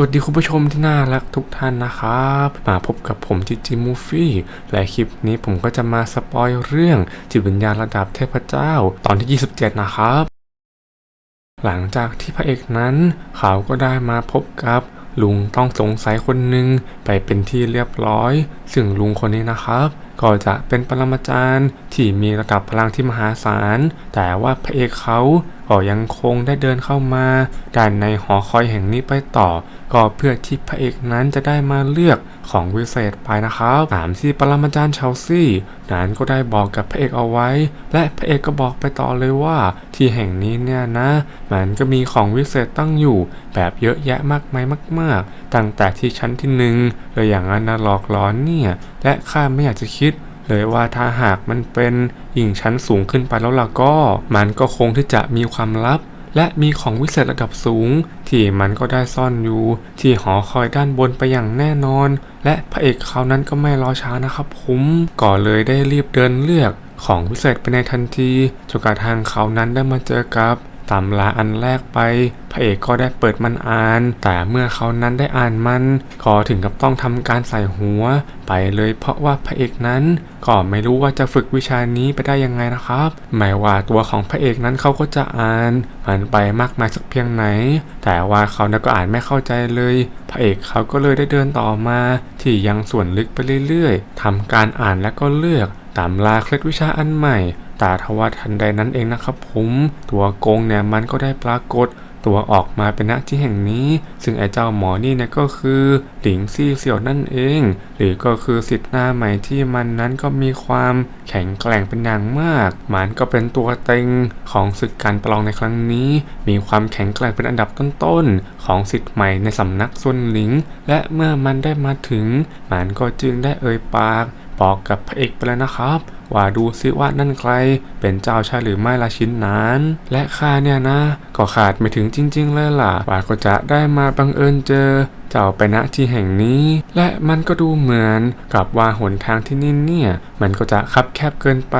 วัสดีคุณผู้ชมที่น่ารักทุกท่านนะครับ มาพบกับผมจิจิมูฟี่และคลิปนี้ผมก็จะมาสปอยเรื่องจิตวิญญาณระดับเทพเจ้า ตอนที่ 27 นะครับ หลังจากที่พระเอกนั้น เขาก็ได้มาพบกับลุงต้องสงสัยคนหนึ่งไปเป็นที่เรียบร้อย ซึ่งลุงคนนี้นะครับ ก็จะเป็นปรมาจารย์ ที่มีระดับพลังที่มหาศาล แต่ว่าพระเอกเขาก็ยังคงได้เดินเข้ามาด้านในหอคอยแห่งนี้ไปต่อ ก็เพื่อที่พระเอกนั้นจะได้มาเลือกของวิเศษไปนะครับตามที่ปรมาจารย์เชลซี่นั้นก็ได้บอกกับพระเอกเอาไว้ และพระเอกก็บอกไปต่อเลยว่า ที่แห่งนี้เนี่ยนะ มันก็มีของวิเศษตั้งอยู่ แบบเยอะแยะมากมายมาก ๆ ตั้งแต่ที่ชั้นที่หนึ่งเลยอย่างนั้นนะหลอกหลอนเนี่ย และข้าไม่อยากจะคิด เลยว่าถ้าหากมันเป็นยิ่งชั้นสูงขึ้นไปแล้วล่ะก็ มันก็คงที่จะมีความลับ และมีของวิเศษระดับสูง ที่มันก็ได้ซ่อนอยู่ ที่หอคอยด้านบนไปอย่างแน่นอน และพระเอกเขานั้นก็ไม่รอช้านะครับผมก็เลยได้รีบเดินเลือกของวิเศษไปในทันทีจนกระทั่งเขานั้นได้มาเจอกับ ตำราอันแรกไป พระเอกก็ได้เปิดมันอ่าน แต่เมื่อเขานั้นได้อ่านมันก็ถึงกับต้องทำการใส่หัว ไปเลยเพราะว่าพระเอกนั้น ก็ไม่รู้ว่าจะฝึกวิชานี้ไปได้ยังไงนะครับหมายว่าตัวของพระเอกนั้นเขาก็จะอ่านมันไปมากมายสักเพียงไหน แต่ว่าเขานั้นก็อ่านไม่เข้าใจเลย พระเอกเขาก็เลยได้เดินต่อมา ที่ยังส่วนลึกไปเรื่อยๆทำการอ่านและก็เลือกตามลาเคล็ดวิชาอันใหม่ แต่ทว่าทันใดนั้นเองนะครับผมตัวโกงเนี่ยมันก็ได้ปรากฏตัวออกมาเป็นณที่แห่งนี้ ซึ่งไอ้เจ้าหมอนี่เนี่ยก็คือหลิงซี่เสี่ยวนั่นเอง หรือก็คือสิทธิ์หน้าใหม่ที่มันนั้นก็มีความแข็งแกร่งเป็นอย่างมาก มันก็เป็นตัวเต็งของศึกการประลองในครั้งนี้ มีความแข็งแกร่งเป็นอันดับต้นๆ ของสิทธิ์ใหม่ในสำนักซุนหลิง และเมื่อมันได้มาถึง มันก็จึงได้เอ่ยปาก บอกกับพระเอกไปแล้วนะครับ ว่าดูซิว่านั่นใคร เป็นเจ้าชายหรือไม่ละชิ้นนั้น และข้าเนี่ยนะ ก็ขาดไม่ถึงจริง ๆ เลยล่ะว่าก็จะได้มาบังเอิญเจอเจ้าไปณที่แห่งนี้ และมันก็ดูเหมือนกับว่าหนทางที่นี่เนี่ย มันก็จะคับแคบเกินไป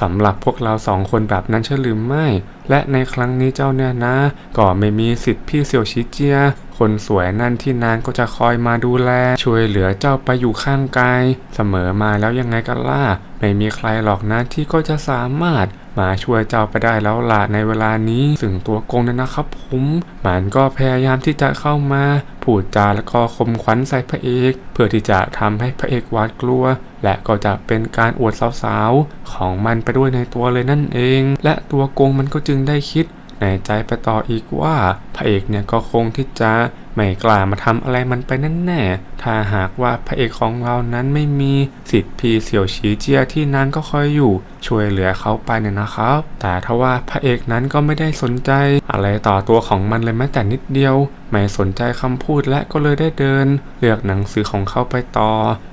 สำหรับพวกเราสองคนแบบนั้นใช่หรือไม่ และในครั้งนี้เจ้าเนี่ยนะ ก็ไม่มีสิทธิ์พี่เสี่ยวชิเจีย คนสวยนั่นที่นางก็จะคอยมาดูแล ช่วยเหลือเจ้าไปอยู่ข้างกายเสมอมาแล้วยังไงกันล่ะไม่มีใครหรอกนะที่ก็จะสามารถมาช่วยเจ้าไปได้แล้วล่ะในเวลานี้ซึ่งตัวโกงเนี่ยนะครับผมมันก็พยายามที่จะเข้ามาพูดจาแล้วก็คมขวัญใส่พระเอก เพื่อที่จะทำให้พระเอกหวาดกลัว และก็จะเป็นการอวดสาวๆของมันไปด้วยในตัวเลยนั่นเอง และตัวโกงมันก็จึงได้คิด ในใจไปต่ออีกว่าพระเอกเนี่ยก็คงที่จะไม่กล้ามาทำอะไรมันไปนั่นแน่ ถ้าหากว่าพระเอกของเรานั้นไม่มีสิทธิ์พีเสี่ยวฉีเจียที่นางก็คอยอยู่ช่วยเหลือเขาไปเนี่ยนะครับ แต่ทว่าพระเอกนั้นก็ไม่ได้สนใจอะไรต่อตัวของมันเลยแม้แต่นิดเดียว ไม่สนใจคำพูดและก็เลยได้เดิน เลือกหนังสือของเขาไปต่อ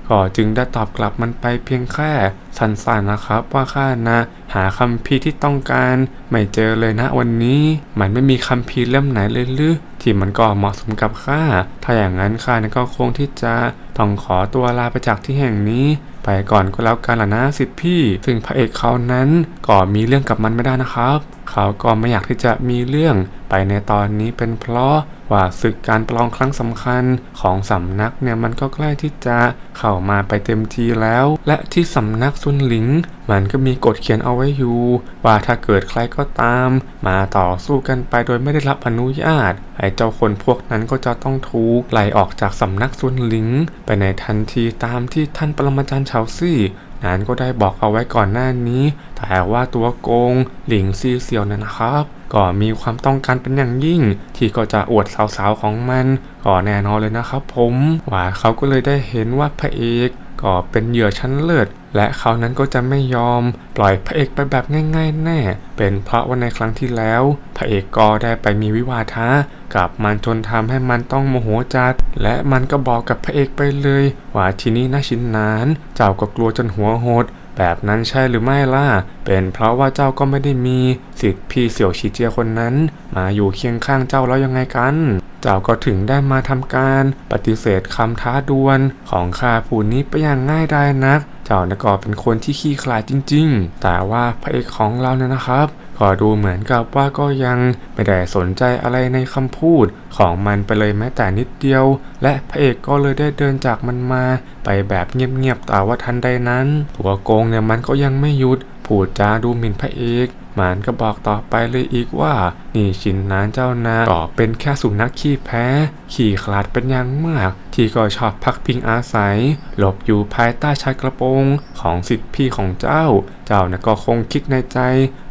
ก็จึงได้ตอบกลับมันไปเพียงแค่สั้นๆนะครับ ว่าข้านะ หาคำพีที่ต้องการ ไม่เจอเลยนะวันนี้ มันไม่มีคำพีเล่มไหนเลยหรือที่มันก็เหมาะสมกับข้าถ้าอย่างนั้นข้าก็คงที่จะต้องขอตัวลาไปจากที่แห่งนี้ ไปก่อนก็แล้วกันล่ะนะสิทธิพี่ ซึ่งพระเอกเขานั้นก็มีเรื่องกับมันไม่ได้นะครับ เขาก็ไม่อยากที่จะมีเรื่องไปในตอนนี้เป็นเพราะ ว่าศึกการปลองครั้งสำคัญของสำนักเนี่ยมันก็ใกล้ที่จะเข้ามาไปเต็มทีแล้ว และที่สำนักซุนหลิง มันก็มีกฎเขียนเอาไว้อยู่ ว่าถ้าเกิดใครก็ตาม มาต่อสู้กันไปโดยไม่ได้รับอนุญาตไอ้เจ้าคนพวกนั้นก็จะต้องถูกไล่ออกจากสำนักซุนหลิง ไปในทันทีตามที่ท่านปรมาจารย์ชาวซี่ นั้นก็ได้บอกเอาไว้ก่อนหน้านี้ แต่ว่าตัวโกงหลิงซีเซียวนั่นนะครับ ก็มีความต้องการเป็นอย่างยิ่ง ที่ก็จะอวดสาวๆของมันก็แน่นอนเลยนะครับผมว่าเขาก็เลยได้เห็นว่าพระเอกก็เป็นเหยื่อชั้นเลิศ และเขานั้นก็จะไม่ยอมปล่อยพระเอกไปแบบง่าย ๆ แน่ เป็นเพราะว่าในครั้งที่แล้ว พระเอกก็ได้ไปมีวิวาทะกับมันจนทำให้มันต้องโมโหจัด และมันก็บอกกับพระเอกไปเลยว่าทีนี้นะชินนาน เจ้าก็กลัวจนหัวโหดแบบนั้นใช่หรือไม่ล่ะ เป็นเพราะว่าเจ้าก็ไม่ได้มีสิทธิ์พี่เสี่ยวชีเจียคนนั้น มาอยู่เคียงข้างเจ้าแล้วยังไงกัน เจ้าก็ถึงได้มาทำการปฏิเสธคำท้าดวลของข้าผู้นี้ไปอย่างง่ายได้นัก เจ้านก็เป็นคนที่ขี้ขลาดจริง ๆ แต่ว่าพระเอกของเราเนี่ยนะครับก็ดูเหมือนกับว่าก็ยังไม่ได้สนใจอะไรในคำพูดของมันไปเลยแม้แต่นิดเดียว และพระเอกก็เลยได้เดินจากมันมาไปแบบเงียบๆแต่ว่าทันใดนั้น ตัวโกงเนี่ยมันก็ยังไม่หยุดพูดจาดูหมิ่นพระเอก มันก็บอกต่อไปเลยอีกว่า นี่ชินนานเจ้านาก็เป็นแค่สุนัขขี้แพ้ ขี่ขลาดเป็นอย่างมาก ที่ก็ชอบพักพิงอาศัย หลบอยู่ภายใต้ชายกระโปรงของสิทธิพี่ของเจ้า เจ้านะก็คงคิดในใจ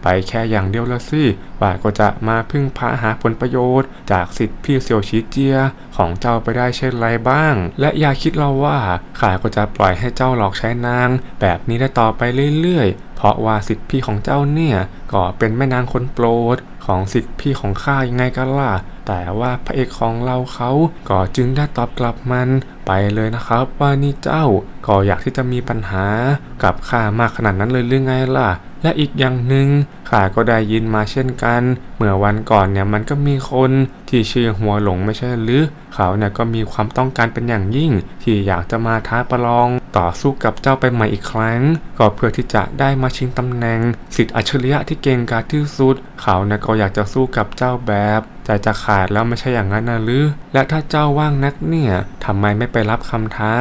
ไปแค่อย่างเดียวละสิ ว่าก็จะมาพึ่งพาหาผลประโยชน์ จากสิทธิพี่เซียวชีเจียของเจ้าไปได้เช่นไรบ้าง และอย่าคิดเราว่าข้าก็จะปล่อยให้เจ้าหลอกใช้นาง แบบนี้ได้ต่อไปเรื่อยๆ เพราะว่าสิทธิพี่ของเจ้าเนี่ยก็เป็นแม่นางคนโปรดของสิทธิพี่ของข้ายังไงกันล่ะ แต่ว่าพระเอกของเราเขาก็จึงได้ตอบกลับมันไปเลยนะครับว่านี่เจ้าก็อยากที่จะมีปัญหากับข้ามากขนาดนั้นเลยหรือไงล่ะ และอีกอย่างหนึ่งข้าก็ได้ยินมาเช่นกัน มื่อวันก่อนเนี่ยมันก็มีคนที่ชื่อหัวหลงไม่ใช่หรือ เขาเนี่ยก็มีความต้องการเป็นอย่างยิ่ง ที่อยากจะมาท้าประลองต่อสู้กับเจ้าไปใหม่อีกครั้ง ก็เพื่อที่จะได้มาชิงตำแหน่งสิทธิอัจฉริยะที่เก่งกาจที่สุด เขาเนี่ยก็อยากจะสู้กับเจ้าแบบใจจะขาดแล้วไม่ใช่อย่างนั้นนะหรือ และถ้าเจ้าว่างนักเนี่ยทำไมไม่ไปรับคำท้า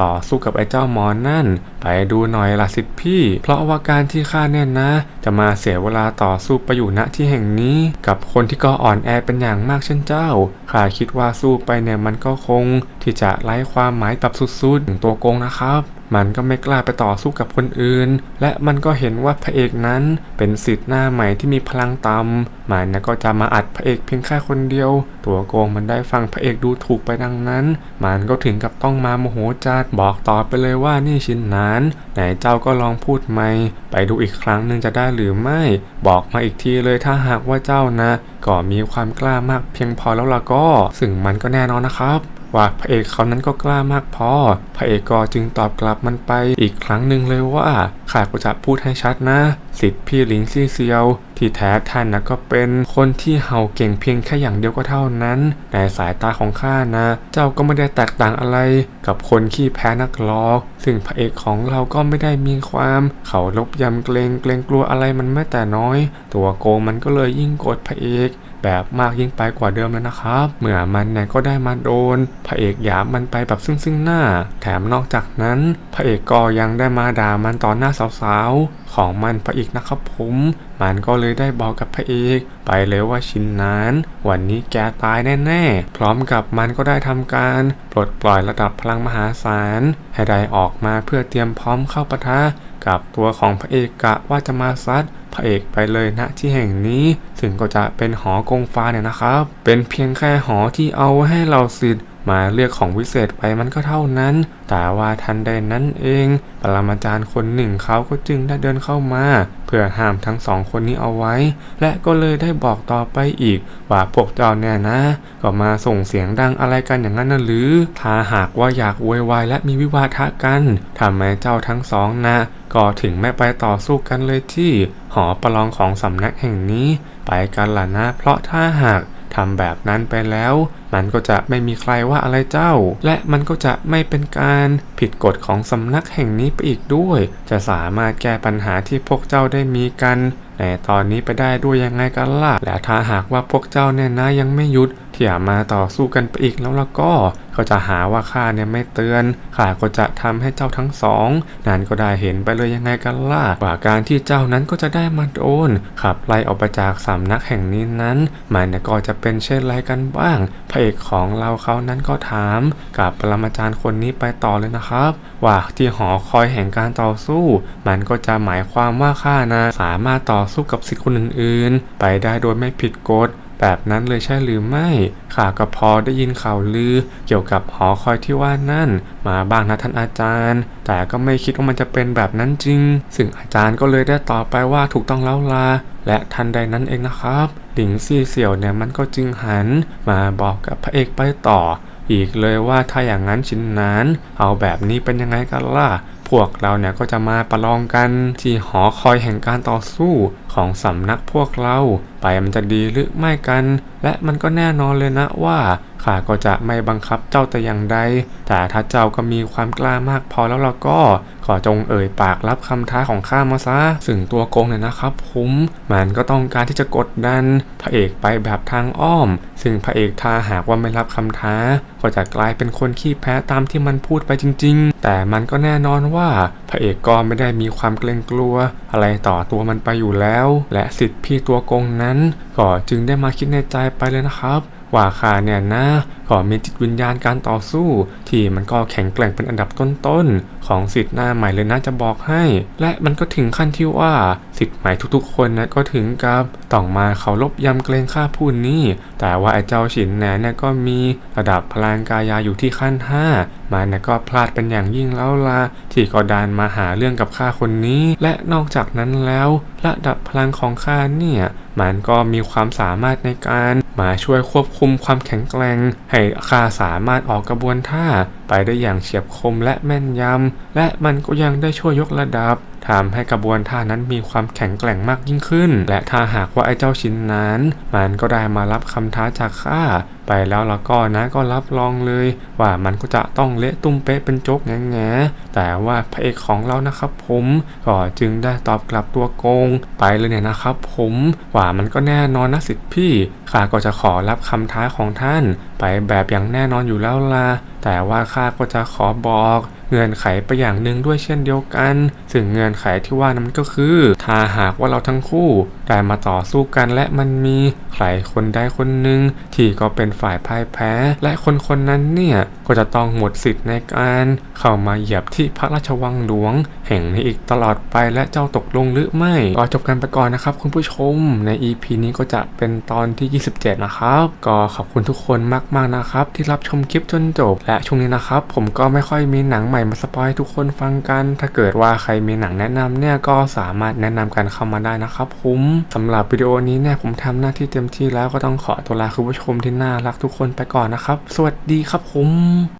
ต่อสู้กับไอ้เจ้าหมอนนั่น ไปดูหน่อยละสิพี่ เพราะว่าการที่ข้าเนี่ยนะ จะมาเสียเวลาต่อสู้ไปอยู่ณที่แห่งนี้กับคนที่ก็อ่อนแอเป็นอย่างมากเช่นเจ้าข้าคิดว่าสู้ไปเนี่ยมันก็คงที่จะไร้ความหมายแบบสุดๆถึงตัวโกงนะครับ มันก็ไม่กล้าไปต่อสู้กับคนอื่น และมันก็เห็นว่าพระเอกนั้นเป็นสิทธิ์หน้าใหม่ที่มีพลังต่ำมันนะก็จะมาอัดพระเอกเพียงแค่คนเดียว ตัวโกงมันได้ฟังพระเอกดูถูกไปดังนั้น มันก็ถึงกับต้องมาโมโหจัดบอกต่อไปเลยว่านี่ชินนานไหนเจ้าก็ลองพูดใหม่ไปดูอีกครั้งหนึ่งจะได้หรือไม่ บอกมาอีกทีเลยถ้าหากว่าเจ้านะ ก็มีความกล้ามากเพียงพอแล้วล่ะก็ ซึ่งมันก็แน่นอนนะครับ ว่าพระเอกเขานั้นก็กล้ามากพอ พระเอกก็จึงตอบกลับมันไปอีกครั้งหนึ่งเลยว่าข้าก็จะพูดให้ชัดนะ สิทธิ์พี่หลิงซี่เซียว ที่แท้ท่านนะก็เป็นคนที่เห่าเก่งเพียงแค่อย่างเดียวก็เท่านั้น ในสายตาของข้านะ เจ้าก็ไม่ได้แตกต่างอะไร กับคนขี้แพ้นักลอกซึ่งพระเอกของเราก็ไม่ได้มีความ เขาลบยำเกรงเกรงกลัวอะไรมันแม้แต่น้อย ตัวโกงมันก็เลยยิ่งโกรธพระเอก แบบมากยิ่งไปกว่าเดิมแล้วนะครับ เมื่อมันเนี่ยก็ได้มาโดนพระเอกหยามมันไปแบบซึ่งซึ่งหน้า แถมนอกจากนั้น พระเอกก็ยังได้มาด่ามันต่อหน้าสาวๆ ของมันพระอีกนะครับผม มันก็เลยได้บอกกับพระเอกไปเลยว่าชินนานวันนี้แกตายแน่ๆ พร้อมกับมันก็ได้ทำการปลดปล่อยระดับพลังมหาศาลให้ได้ออกมาเพื่อเตรียมพร้อมเข้าปะทะ กับตัวของพระเอกกะว่าจะมาซัดพระเอกไปเลยณที่แห่งนี้ ถึงก็จะเป็นหอกงฟ้าเนี่ยนะครับ เป็นเพียงแค่หอที่เอาให้เราสิทธิ์ มาเลือกของวิเศษไปมันก็เท่านั้น แต่ว่าทันใดนั้นเอง ปรมาจารย์คนหนึ่งเขาก็จึงได้เดินเข้ามา เพื่อห้ามทั้งสองคนนี้เอาไว้ และก็เลยได้บอกต่อไปอีก ว่าพวกเจ้าเนี่ยนะ ก็มาส่งเสียงดังอะไรกันอย่างนั้นนะหรือ ถ้าหากว่าอยากโวยวายและมีวิวาทะกันทำไมเจ้าทั้งสองนะก็ถึงไม่ไปต่อสู้กันเลยที่ หอประลองของสำนักแห่งนี้ ไปกันล่ะนะ เพราะถ้าหาก ทำแบบนั้นไปแล้ว มันก็จะไม่มีใครว่าอะไรเจ้า และมันก็จะไม่เป็นการผิดกฎของสำนักแห่งนี้ไปอีกด้วย จะสามารถแก้ปัญหาที่พวกเจ้าได้มีกันในตอนนี้ไปได้ด้วยยังไงกันล่ะ และถ้าหากว่าพวกเจ้าเนี่ยนะยังไม่หยุดที่จะมาต่อสู้กันไปอีกแล้วแล้วก็ เขาจะหาว่าข้าเนี่ยไม่เตือนข้าก็จะทำให้เจ้าทั้งสองนั้นก็ได้เห็นไปเลยยังไงกันล่ะว่าการที่เจ้านั้นก็จะได้มาโดนขับไล่ออกไปจากสำนักแห่งนี้นั้น มันก็จะเป็นเช่นไรกันบ้าง พระเอกของเราเขานั้นก็ถาม กับปรมาจารย์คนนี้ไปต่อเลยนะครับ ว่าที่หอคอยแห่งการต่อสู้ มันก็จะหมายความว่าข้านะสามารถต่อสู้กับสิทธิคนอื่นๆ ไปได้โดยไม่ผิดกฎ แบบนั้นเลยใช่หรือไม่ข้าก็พอได้ยินข่าวลือ เกี่ยวกับหอคอยที่ว่านั่น มาบ้างนะท่านอาจารย์ แต่ก็ไม่คิดว่ามันจะเป็นแบบนั้นจริง ซึ่งอาจารย์ก็เลยได้ตอบไปว่าถูกต้องแล้วลาและทันใดนั้นเองนะครับหลิงซี่เสี่ยวเนี่ยมันก็จึงหัน มาบอกกับพระเอกไปต่อ อีกเลยว่าถ้าอย่างนั้นชิ้นนั้น เอาแบบนี้เป็นยังไงกันล่ะพวกเราเนี่ยก็จะมาประลองกันที่หอคอยแห่งการต่อสู้ของสำนักพวกเรา ไปมันจะดีหรือไม่กัน และมันก็แน่นอนเลยนะว่าข้าก็จะไม่บังคับเจ้าแต่อย่างใด แต่ถ้าเจ้าก็มีความกล้ามากพอแล้วเราก็ขอจงเอ่ยปากรับคำท้าของข้ามาซะ ซึ่งตัวโกงเนี่ยนะครับผมมันก็ต้องการที่จะกดดันพระเอกไปแบบทางอ้อม ซึ่งพระเอกถ้าหากว่าไม่รับคำท้า ก็จะกลายเป็นคนขี้แพ้ตามที่มันพูดไปจริง ๆ แต่มันก็แน่นอนว่าพระเอกก็ไม่ได้มีความเกรงกลัว อะไรต่อตัวมันไปอยู่แล้ว และสิทธิ์พี่ตัวโกงนั้นก็จึงได้มาคิดในใจไปเลยนะครับ ว่าข้าเนี่ยนะก็มีจิตวิญญาณการต่อสู้ ที่มันก็แข็งแกร่งเป็นอันดับต้นๆของสิทธิ์หน้าใหม่เลยนะจะบอกให้ และมันก็ถึงขั้นที่ว่าสิทธิ์ใหม่ทุกๆ คนนะก็ถึงกับต้องมาเคารพยำเกรงข้าพูดนี้แต่ว่าไอ้เจ้าฉินแหนเนี่ยก็มีระดับพลังกายาอยู่ที่ขั้น 5 มันนะก็พลาดเป็นอย่างยิ่งแล้วล่ะที่ก็ดานมาหาเรื่องกับข้าคนนี้ และนอกจากนั้นแล้ว ระดับพลังของข้าเนี่ยมันก็มีความสามารถในการมาช่วยควบคุมความแข็งแกร่งให้ข้าสามารถออกกระบวนท่า ไปได้อย่างเฉียบคมและแม่นยำและมันก็ยังได้ช่วยยกระดับ ทำให้กระบวนท่านั้นมีความแข็งแกร่งมากยิ่งขึ้น และถ้าหากว่าไอ้เจ้าชิ้นนั้น มันก็ได้มารับคำท้าจากข้าไปแล้วแล้วก็นะก็รับรองเลย ว่ามันก็จะต้องเละตุ้มเป๊ะเป็นโจ๊กแง่แต่ว่าพระเอกของเรานะครับผมก็จึงได้ตอบกลับตัวโกง ไปเลยเนี่ยนะครับผมว่ามันก็แน่นอนนะสิทธิพี่ข้าก็จะขอรับคำท้าของท่าน ไปแบบอย่างแน่นอนอยู่แล้วล่ะแต่ว่าข้าก็จะขอบอก เงื่อนไขไปอย่างหนึ่งด้วยเช่นเดียวกัน ซึ่งเงื่อนไขที่ว่านั้นก็คือ ถ้าหากว่าเราทั้งคู่ได้มาต่อสู้กันและมันมีใครคนใดคนหนึ่งที่ก็เป็นฝ่ายพ่ายแพ้ และคนคนนั้นเนี่ยก็จะต้องหมดสิทธิ์ในการเข้ามาเหยียบที่พระราชวังหลวง แห่งนี้อีกตลอดไปและเจ้าตกลงหรือไม่ก็จบกันไปก่อนนะครับ คุณผู้ชมใน EP นี้ก็จะเป็นตอนที่ 27 นะครับ ก็ขอบคุณทุกคนมากๆนะครับ ที่รับชมคลิปจนจบและช่วงนี้นะครับ ผมก็ไม่ค่อยมีหนังใหม่มาสปอยทุกคนฟังกัน ถ้าเกิดว่าใครมีหนังแนะนำเนี่ยก็สามารถแนะนำกันเข้ามาได้นะครับผมสำหรับวิดีโอนี้เนี่ยผมทำหน้าที่เต็มที่แล้วก็ต้องขอตัวลาคุณผู้ชมที่น่ารักทุกคนไปก่อนนะครับ สวัสดีครับผม